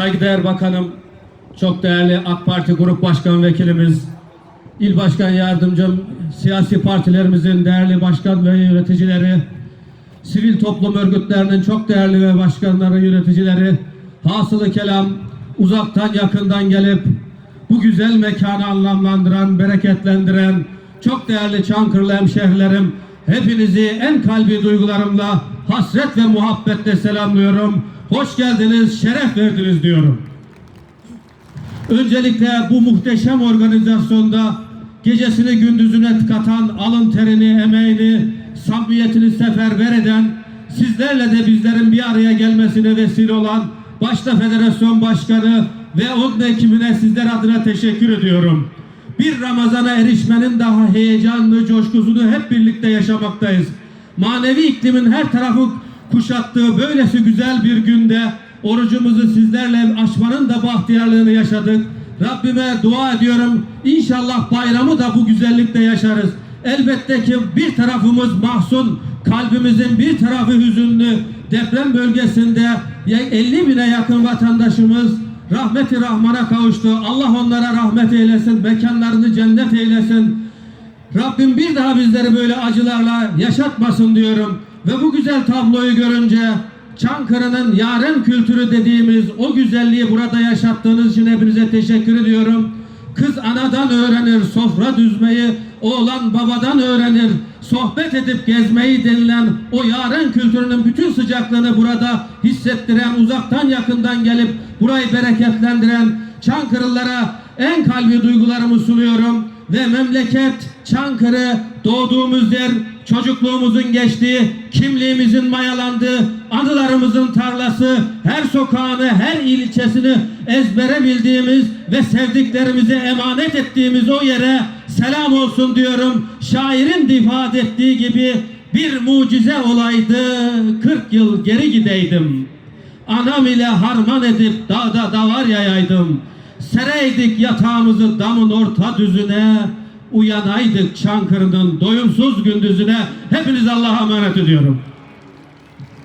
saygıdeğer bakanım, çok değerli AK Parti Grup Başkan Vekilimiz, İl Başkan Yardımcım, siyasi partilerimizin değerli başkan ve yöneticileri, sivil toplum örgütlerinin çok değerli ve başkanları, yöneticileri, hasılı kelam uzaktan yakından gelip bu güzel mekanı anlamlandıran, bereketlendiren çok değerli Çankırılı hemşehrilerim, hepinizi en kalbi duygularımla hasret ve muhabbetle selamlıyorum. Hoş geldiniz, şeref verdiniz diyorum. Öncelikle bu muhteşem organizasyonda gecesini gündüzüne katan, alın terini, emeğini, samimiyetini seferber eden, sizlerle de bizlerin bir araya gelmesine vesile olan başta federasyon başkanı ve onun ekibine sizler adına teşekkür ediyorum. Bir Ramazan'a erişmenin daha heyecanlı, coşkusunu hep birlikte yaşamaktayız. Manevi iklimin her tarafı kuşattığı böylesi güzel bir günde orucumuzu sizlerle açmanın da bahtiyarlığını yaşadık. Rabbime dua ediyorum. İnşallah bayramı da bu güzellikte yaşarız. Elbette ki bir tarafımız mahzun, kalbimizin bir tarafı hüzünlü. Deprem bölgesinde 50 bine yakın vatandaşımız rahmeti rahmana kavuştu. Allah onlara rahmet eylesin, mekanlarını cennet eylesin. Rabbim bir daha bizleri böyle acılarla yaşatmasın diyorum. Ve bu güzel tabloyu görünce Çankırı'nın yaren kültürü dediğimiz o güzelliği burada yaşattığınız için hepinize teşekkür ediyorum. Kız anadan öğrenir sofra düzmeyi, oğlan babadan öğrenir sohbet edip gezmeyi denilen o yaren kültürünün bütün sıcaklığını burada hissettiren, uzaktan yakından gelip burayı bereketlendiren Çankırılılara en kalbi duygularımı sunuyorum ve memleket Çankırı doğduğumuz yer, çocukluğumuzun geçtiği, kimliğimizin mayalandığı, anılarımızın tarlası, her sokağını, her ilçesini ezbere bildiğimiz ve sevdiklerimize emanet ettiğimiz o yere selam olsun diyorum. Şairin de ifade ettiği gibi bir mucize olaydı, 40 yıl geri gideydim. Anam ile harman edip dağda davar yayaydım. Sereydik yatağımızı damın orta düzüne, uyanaydık Çankırı'nın doyumsuz gündüzüne. Hepiniz Allah'a emanet ediyorum.